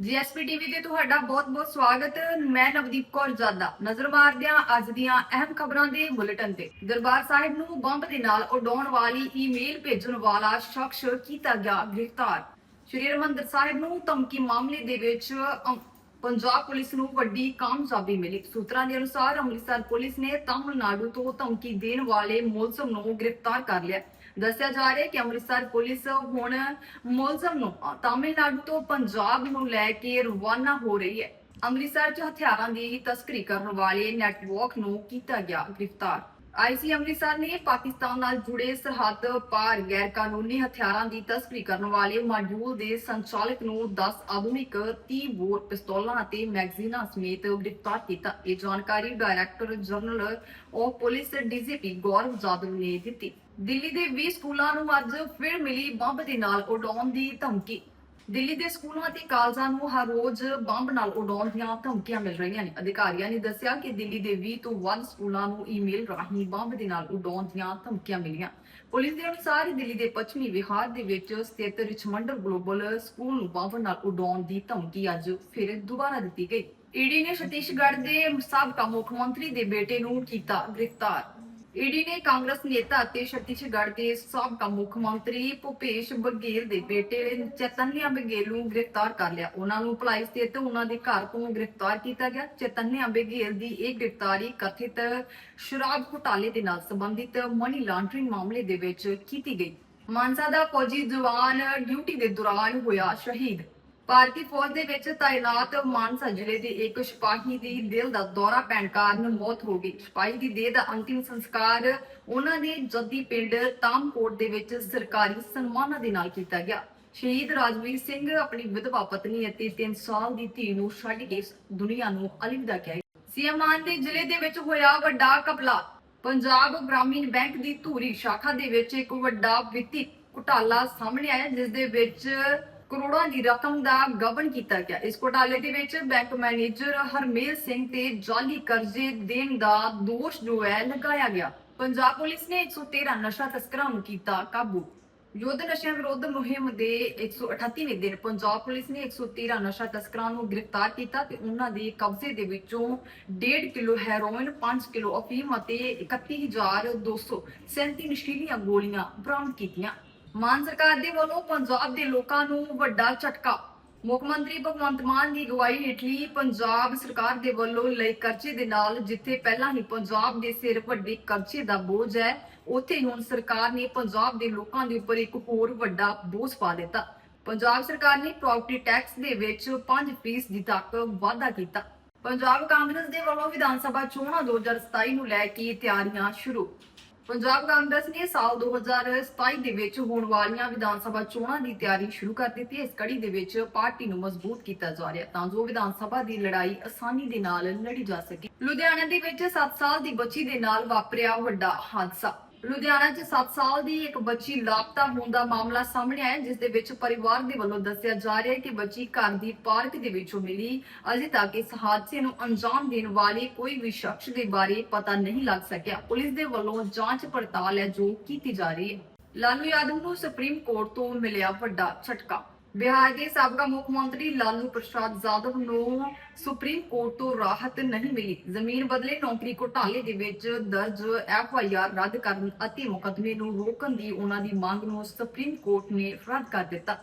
GSP TV ਤੇ ਤੁਹਾਡਾ ਬਹੁਤ-ਬਹੁਤ ਸਵਾਗਤ। ਮੈਂ ਨਵਦੀਪ ਕੌਰ ਜਾਦਾ। ਨਜ਼ਰ ਮਾਰਦੇ ਹਾਂ ਅੱਜ ਦੀਆਂ ਅਹਿਮ ਖਬਰਾਂ ਦੇ ਬੁਲੇਟਿਨ ਤੇ। ਦਰਬਾਰ ਸਾਹਿਬ ਨੂੰ ਬੰਬ ਦੇ ਨਾਲ ਉਡਾਉਣ ਵਾਲੀ ਈਮੇਲ ਭੇਜਣ ਵਾਲਾ ਸ਼ਖਸ ਕੀਤਾ ਗਿਆ ਗ੍ਰਿਫਤਾਰ। ਸ਼੍ਰੀ ਹਰਮੰਦਰ ਸਾਹਿਬ ਨੂੰ ਧਮਕੀ ਮਾਮਲੇ ਦੇ ਵਿੱਚ ਪੰਜਾਬ ਪੁਲਿਸ ਨੂੰ ਵੱਡੀ ਕਾਮਯਾਬੀ ਮਿਲੀ। ਸੂਤਰਾਂ ਦੇ ਅਨੁਸਾਰ ਅੰਮ੍ਰਿਤਸਰ ਪੁਲਿਸ ਨੇ ਤਾਮਿਲਨਾਡੂ ਤੋਂ ਧਮਕੀ ਦੇਣ ਵਾਲੇ ਮੁਲਜ਼ਮ ਨੂੰ ਗ੍ਰਿਫਤਾਰ ਕਰ ਲਿਆ। ਦੱਸਿਆ ਜਾ ਰਿਹਾ ਕਿ ਅੰਮ੍ਰਿਤਸਰ ਪੁਲਿਸ ਹੁਣ ਮੁਲਜ਼ਮ ਨੂੰ ਤਾਮਿਲਨਾਡੂ ਤੋਂ ਪੰਜਾਬ ਨੂੰ ਲੈ ਕੇ ਰਵਾਨਾ ਹੋ ਰਹੀ ਹੈ। ਅੰਮ੍ਰਿਤਸਰ 'ਚ ਹਥਿਆਰਾਂ ਦੀ ਤਸਕਰੀ ਕਰਨ ਵਾਲੇ ਨੈਟਵਰਕ ਨੂੰ ਕੀਤਾ ਗਿਆ ਗ੍ਰਿਫਤਾਰ। ਆਈਸੀ ਅੰਮ੍ਰਿਤਸਰ ਨੇ ਪਾਕਿਸਤਾਨ ਨਾਲ ਜੁੜੇ ਸਰਹੱਦ ਪਾਰ ਗੈਰ ਕਾਨੂੰਨੀ ਹਥਿਆਰਾਂ ਦੀ ਤਸਕਰੀ ਕਰਨ ਵਾਲੇ ਮਾਡਿਊਲ ਦੇ ਸੰਚਾਲਕ ਨੂੰ 10 ਆਧੁਨਿਕ 30 ਬੋਰ ਪਿਸਤੌਲਾਂ ਅਤੇ ਮੈਗਜ਼ੀਨਾਂ ਸਮੇਤ ਗ੍ਰਿਫਤਾਰ ਕੀਤਾ। ਇਹ ਜਾਣਕਾਰੀ director general of police DGP Gaurav Jadav ਨੇ ਦਿੱਤੀ। ਦਿੱਲੀ ਦੇ 20 ਸਕੂਲਾਂ ਨੂੰ ਅੱਜ ਫਿਰ ਮਿਲੀ ਬੰਬ ਦੇ ਨਾਲ ਉਡਾਉਣ ਦੀ ਧਮਕੀ। ਦਿੱਲੀ ਦੇ ਸਕੂਲਾਂ ਅਤੇ ਕਾਲਜਾਂ ਨੂੰ ਹਰ ਰੋਜ਼ ਬੰਬ ਨਾਲ ਉਡਾਉਣ ਦੀਆਂ ਧਮਕੀਆਂ ਮਿਲ ਰਹੀਆਂ ਨੇ। ਅਧਿਕਾਰੀਆਂ ਨੇ ਦੱਸਿਆ ਕਿ ਦਿੱਲੀ ਦੇ 20 ਤੋਂ ਵੱਧ ਸਕੂਲਾਂ ਨੂੰ ਈਮੇਲ ਰਾਹੀਂ ਬੰਬ ਦੇ ਨਾਲ ਉਡਾਉਣ ਦੀਆਂ ਧਮਕੀਆਂ ਮਿਲੀਆਂ। ਪੁਲਿਸ ਦੇ ਅਨੁਸਾਰ ਦਿੱਲੀ ਦੇ ਪੱਛਮੀ ਵਿਹਾਰ ਦੇ ਵਿੱਚ ਸਥਿਤ ਰਿਚਮੰਡ ਗਲੋਬਲ ਸਕੂਲ ਨੂੰ ਬੰਬ ਨਾਲ ਉਡਾਉਣ ਦੀ ਧਮਕੀ ਅੱਜ ਫਿਰ ਦੁਬਾਰਾ ਦਿੱਤੀ ਗਈ। ਈਡੀ ਨੇ ਛੱਤੀਸਗੜ੍ਹ ਦੇ ਸਾਬਕਾ ਮੁੱਖ ਮੰਤਰੀ ਦੇ ਬੇਟੇ ਨੂੰ ਕੀਤਾ ਗ੍ਰਿਫਤਾਰ। ਈਡੀ ਨੇ ਕਾਂਗਰਸ ਨੇਤਾ ਅਤੇ ਛੱਤੀਸਗੜ੍ਹ ਦੇ ਸਾਬਕਾ ਮੁੱਖ ਮੰਤਰੀ ਭੁਪੇਸ਼ ਬਘੇਲ ਦੇ ਬੇਟੇ ਚੈਤਨਿਆ ਬਘੇਲ ਨੂੰ ਗ੍ਰਿਫਤਾਰ ਕਰ ਲਿਆ। ਉਹਨਾਂ ਨੂੰ ਭਲਾਈ ਸਥਿਤ ਉਹਨਾਂ ਦੇ ਘਰ ਤੋਂ ਗ੍ਰਿਫਤਾਰ ਕੀਤਾ ਗਿਆ। ਚੈਤਨਿਆ ਬਘੇਲ ਦੀ ਇਹ ਗ੍ਰਿਫਤਾਰੀ ਕਥਿਤ ਸ਼ਰਾਬ ਘੁਟਾਲੇ ਦੇ ਨਾਲ ਸੰਬੰਧਿਤ ਮਨੀ ਲਾਂਡਰਿੰਗ ਮਾਮਲੇ ਦੇ ਵਿੱਚ ਕੀਤੀ ਗਈ। ਮਾਨਸਾ ਦਾ ਫੌਜੀ ਜਵਾਨ ਡਿਊਟੀ ਦੇ ਦੌਰਾਨ ਹੋਇਆ ਸ਼ਹੀਦ। ਭਾਰਤੀ ਫੌਜ ਦੇ ਵਿੱਚ ਤਾਇਨਾਤ ਮਾਨਸਾ ਜ਼ਿਲ੍ਹੇ ਦੇ ਇੱਕ ਸਿਪਾਹੀ ਦੀ ਦਿਲ ਦਾ ਦੌਰਾ ਪੈਣ ਕਾਰਨ ਮੌਤ ਹੋ ਗਈ। ਸਿਪਾਹੀ ਦੀ ਦੇਹ ਦਾ ਅੰਤਿਮ ਸੰਸਕਾਰ ਉਹਨਾਂ ਦੇ ਜੱਦੀ ਪਿੰਡ ਤਾਮਕੋਟ ਦੇ ਵਿੱਚ ਸਰਕਾਰੀ ਸਨਮਾਨਾਂ ਦੇ ਨਾਲ ਕੀਤਾ ਗਿਆ। ਸ਼ਹੀਦ ਰਾਜਵੀਰ ਸਿੰਘ ਆਪਣੀ ਵਿਧਵਾ ਪਤਨੀ ਅਤੇ 3 ਸਾਲ ਦੀ ਧੀ ਨੂੰ ਛੱਡ ਕੇ ਇਸ ਦੁਨੀਆ ਨੂੰ ਅਲਵਿਦਾ ਕਹਿ ਸੀਐਮ ਮਾਨ ਦੇ ਜ਼ਿਲ੍ਹੇ ਦੇ ਵਿੱਚ ਹੋਇਆ ਵੱਡਾ ਕਪਲਾ। ਪੰਜਾਬ ਗ੍ਰਾਮੀਣ ਬੈਂਕ ਦੀ ਧੂਰੀ ਸ਼ਾਖਾ ਦੇ ਵਿੱਚ ਇੱਕ ਵੱਡਾ ਵਿੱਤੀ ਘੁਟਾਲਾ ਸਾਹਮਣੇ ਆਇਆ, ਜਿਸ ਦੇ ਵਿੱਚ ਕਰੋੜਾਂ ਦੀ ਰਕਮ ਦਾ ਗਬਨ ਕੀਤਾ ਗਿਆ। ਇਸ ਘੁਟਾਲੇ ਦੇ ਵਿੱਚ ਬੈਂਕ ਮੈਨੇਜਰ ਹਰਮੇਲ ਸਿੰਘ ਤੇ ਜਾਲੀ ਕਰਜ਼ੇ ਦੇਣ ਦਾ ਦੋਸ਼ ਜੋ ਹੈ ਲਗਾਇਆ ਗਿਆ। ਪੰਜਾਬ ਪੁਲਿਸ ਨੇ 113 ਨਸ਼ਾ ਤਸਕਰਾਂ ਨੂੰ ਕੀਤਾ ਕਾਬੂ। ਯੁੱਧ ਨਸ਼ਿਆਂ ਵਿਰੁੱਧ ਮੁਹਿੰਮ ਦੇ 138ਵੇਂ ਦਿਨ ਪੰਜਾਬ ਪੁਲਿਸ ਨੇ 113 ਨਸ਼ਾ ਤਸਕਰਾਂ ਨੂੰ ਗ੍ਰਿਫਤਾਰ ਕੀਤਾ ਤੇ ਉਹਨਾਂ ਦੇ ਕਬਜ਼ੇ ਦੇ ਵਿੱਚੋਂ 1.5 ਕਿਲੋ ਹੈਰੋਇਨ 5 ਕਿਲੋ ਅਫੀਮ ਅਤੇ 31237 ਨਸ਼ੀਲੀਆਂ ਗੋਲੀਆਂ ਬਰਾਮਦ ਕੀਤੀਆਂ। ਮਾਨ ਸਰਕਾਰ ਦੇ ਵੱਲੋਂ ਪੰਜਾਬ ਦੇ ਲੋਕਾਂ ਨੂੰ ਵੱਡਾ ਝਟਕਾ। ਮੁੱਖ ਮੰਤਰੀ ਭਗਵੰਤ ਮਾਨ ਦੀ ਅਗਵਾਈ ਹੇਠਲੀ ਪੰਜਾਬ ਸਰਕਾਰ ਦੇ ਵੱਲੋਂ ਲਈ ਕਰਜ਼ੇ ਦੇ ਨਾਲ, ਜਿੱਥੇ ਪਹਿਲਾਂ ਹੀ ਪੰਜਾਬ ਦੇ ਸਿਰ ਵੱਡੇ ਕਰਜ਼ੇ ਦਾ ਬੋਝ ਹੈ, ਉੱਥੇ ਹੁਣ ਸਰਕਾਰ ਨੇ ਪੰਜਾਬ ਦੇ ਲੋਕਾਂ ਦੇ ਉੱਪਰ ਇੱਕ ਹੋਰ ਵੱਡਾ ਬੋਝ ਪਾ ਦਿੱਤਾ। ਪੰਜਾਬ ਸਰਕਾਰ ਨੇ ਪ੍ਰਾਪਰਟੀ ਟੈਕਸ ਦੇ ਵਿੱਚ 5% ਤੱਕ ਵਾਧਾ ਕੀਤਾ। ਪੰਜਾਬ ਕਾਂਗਰਸ ਦੇ ਵੱਲੋਂ ਵਿਧਾਨ ਸਭਾ ਚੋਣਾਂ 2027 ਨੂੰ ਲੈ ਕੇ ਤਿਆਰੀਆਂ ਸ਼ੁਰੂ। ਪੰਜਾਬ ਕਾਂਗਰਸ ਨੇ ਸਾਲ 2027 ਦੇ ਵਿੱਚ ਹੋਣ ਵਾਲੀਆਂ ਵਿਧਾਨ ਸਭਾ ਚੋਣਾਂ ਦੀ ਤਿਆਰੀ ਸ਼ੁਰੂ ਕਰ ਦਿੱਤੀ ਹੈ। ਇਸ ਕੜੀ ਦੇ ਵਿੱਚ ਪਾਰਟੀ ਨੂੰ ਮਜ਼ਬੂਤ ਕੀਤਾ ਜਾ ਰਿਹਾ ਤਾਂ ਜੋ ਵਿਧਾਨ ਸਭਾ ਦੀ ਲੜਾਈ ਆਸਾਨੀ ਦੇ ਨਾਲ ਲੜੀ ਜਾ ਸਕੇ। ਲੁਧਿਆਣਾ ਦੇ ਵਿੱਚ 7 ਸਾਲ ਦੀ ਬੱਚੀ ਦੇ ਨਾਲ ਵਾਪਰਿਆ ਵੱਡਾ ਹਾਦਸਾ। ਲੁਧਿਆਣਾ 'ਚ 7 ਸਾਲ ਦੀ ਇੱਕ ਬੱਚੀ ਲਾਪਤਾ ਹੋਣ ਦਾ ਮਾਮਲਾ ਸਾਹਮਣੇ ਆਇਆ, ਜਿਸ ਦੇ ਵਿੱਚ ਪਰਿਵਾਰ ਦੇ ਵੱਲੋਂ ਦੱਸਿਆ ਜਾ ਰਿਹਾ ਹੈ ਕਿ ਬੱਚੀ ਘਰ ਦੀ ਪਾਰਕ ਦੇ ਵਿੱਚੋਂ ਮਿਲੀ। ਅਜੇ ਤੱਕ ਇਸ ਹਾਦਸੇ ਨੂੰ ਅੰਜਾਮ ਦੇਣ ਵਾਲੇ ਕੋਈ ਵੀ ਸ਼ਖਸ ਦੇ ਬਾਰੇ ਪਤਾ ਨਹੀਂ ਲੱਗ ਸਕਿਆ। ਪੁਲਿਸ ਦੇ ਵੱਲੋਂ ਜਾਂਚ ਪੜਤਾਲ ਹੈ ਜੋ ਕੀਤੀ ਜਾ ਰਹੀ ਹੈ। ਲਾਲੂ ਯਾਦਵ ਨੂੰ ਸੁਪਰੀਮ ਕੋਰਟ ਤੋਂ ਮਿਲਿਆ ਵੱਡਾ ਝਟਕਾ। ਬਿਹਾਰ ਦੇ ਸਾਬਕਾ ਮੁੱਖ ਮੰਤਰੀ ਲਾਲੂ ਪ੍ਰਸਾਦ ਯਾਦਵ ਨੂੰ ਸੁਪਰੀਮ ਕੋਰਟ ਤੋਂ ਰਾਹਤ ਨਹੀਂ ਮਿਲੀ। ਜ਼ਮੀਨ ਬਦਲੇ ਨੌਕਰੀ ਘੁਟਾਲੇ ਦੇ ਵਿੱਚ ਦਰਜ ਐਫ ਆਈ ਆਰ ਰੱਦ ਕਰਨ ਅਤੇ ਮੁਕੱਦਮੇ ਨੂੰ ਰੋਕਣ ਦੀ ਉਹਨਾਂ ਦੀ ਮੰਗ ਨੂੰ ਸੁਪਰੀਮ ਕੋਰਟ ਨੇ ਰੱਦ ਕਰ ਦਿੱਤਾ।